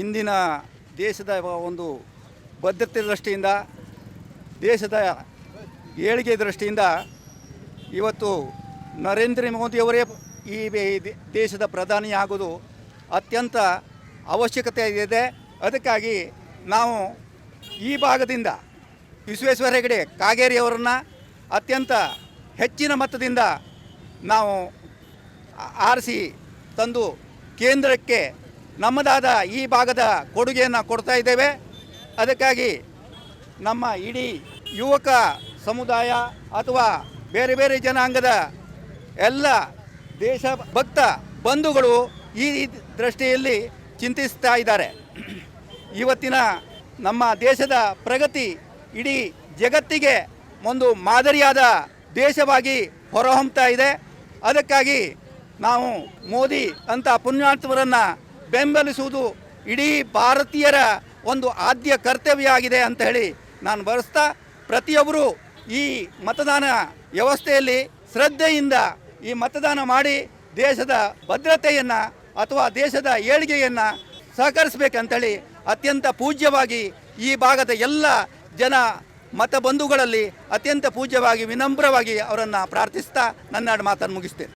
ಇಂದಿನ ದೇಶದ ಒಂದು ಭದ್ರತೆ ದೃಷ್ಟಿಯಿಂದ, ದೇಶದ ಏಳಿಗೆ ದೃಷ್ಟಿಯಿಂದ ಇವತ್ತು ನರೇಂದ್ರ ಮೋದಿಯವರೇ ಈ ದೇಶದ ಪ್ರಧಾನಿ ಆಗೋದು ಅತ್ಯಂತ ಅವಶ್ಯಕತೆ ಇದೆ. ಅದಕ್ಕಾಗಿ ನಾವು ಈ ಭಾಗದಿಂದ ವಿಶ್ವೇಶ್ವರ ಹೆಗಡೆ ಕಾಗೇರಿಯವರನ್ನು ಅತ್ಯಂತ ಹೆಚ್ಚಿನ ಮತದಿಂದ ನಾವು ಆರಿಸಿ ತಂದು ಕೇಂದ್ರಕ್ಕೆ ನಮ್ಮದಾದ ಈ ಭಾಗದ ಕೊಡುಗೆಯನ್ನು ಕೊಡ್ತಾ ಇದ್ದೇವೆ. ಅದಕ್ಕಾಗಿ ನಮ್ಮ ಇಡೀ ಯುವಕ ಸಮುದಾಯ ಅಥವಾ ಬೇರೆ ಬೇರೆ ಜನಾಂಗದ ಎಲ್ಲ ದೇಶಭಕ್ತ ಬಂಧುಗಳು ಈ ದೃಷ್ಟಿಯಲ್ಲಿ ಚಿಂತಿಸ್ತಾ ಇದ್ದಾರೆ. ಇವತ್ತಿನ ನಮ್ಮ ದೇಶದ ಪ್ರಗತಿ ಇಡೀ ಜಗತ್ತಿಗೆ ಒಂದು ಮಾದರಿಯಾದ ದೇಶವಾಗಿ ಹೊರಹೊಮ್ಮತಾ ಇದೆ. ಅದಕ್ಕಾಗಿ ನಾವು ಮೋದಿ ಅಂತ ಪುಣ್ಯಾತ್ಮರನ್ನು ಬೆಂಬಲಿಸುವುದು ಇಡೀ ಭಾರತೀಯರ ಒಂದು ಆದ್ಯ ಕರ್ತವ್ಯ ಆಗಿದೆ ಅಂತ ಹೇಳಿ ನಾನು ಬರೆಸ್ತಾ ಪ್ರತಿಯೊಬ್ಬರು ಈ ಮತದಾನ ವ್ಯವಸ್ಥೆಯಲ್ಲಿ ಶ್ರದ್ಧೆಯಿಂದ ಈ ಮತದಾನ ಮಾಡಿ ದೇಶದ ಭದ್ರತೆಯನ್ನು ಅಥವಾ ದೇಶದ ಏಳಿಗೆಯನ್ನು ಸಹಕರಿಸಬೇಕಂತೇಳಿ ಅತ್ಯಂತ ಪೂಜ್ಯವಾಗಿ ಈ ಭಾಗದ ಎಲ್ಲ ಜನ ಮತಬಂಧುಗಳಲ್ಲಿ ಅತ್ಯಂತ ಪೂಜ್ಯವಾಗಿ ವಿನಮ್ರವಾಗಿ ಅವರನ್ನು ಪ್ರಾರ್ಥಿಸ್ತಾ ನನ್ನ ಮಾತನ್ನು ಮುಗಿಸ್ತೇನೆ.